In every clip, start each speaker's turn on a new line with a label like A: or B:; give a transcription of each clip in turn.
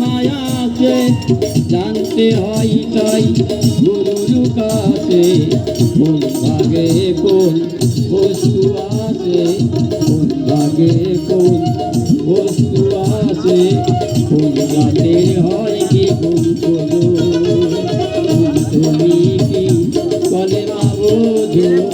A: মায়া আছে, জানতে হয় তাই গুরুর কাছে। কোন ভাগে কোন বস্তু আছে, কোন ভাগে কোন বস্তু আছে, কোন জানতে হয় কি কোন তুমি কি কলে মা বোঝো?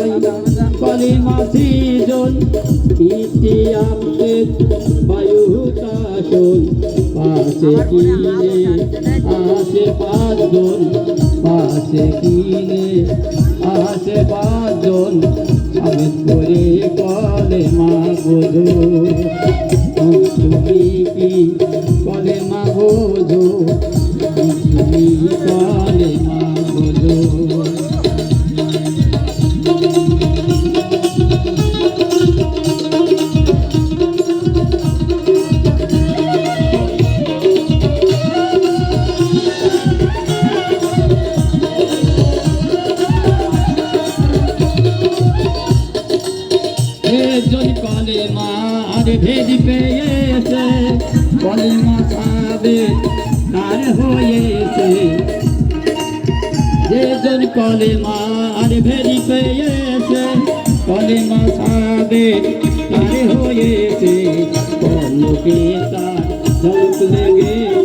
A: জল ইতিহাবে বায়ু তাজল পাশে কিনে আসে পাঁচজন পাশে কিনে আসে পাঁচজন আমি করে কলে মা বোঝো একজন কলে মার ভেদি পেয়েছে। কলে মা খাবে তার হয়েছে। যেজন কলে মার ভেদি পেয়েছে কলে মা খাবে তার হয়েছে। কলকে তার ঝলক লেগে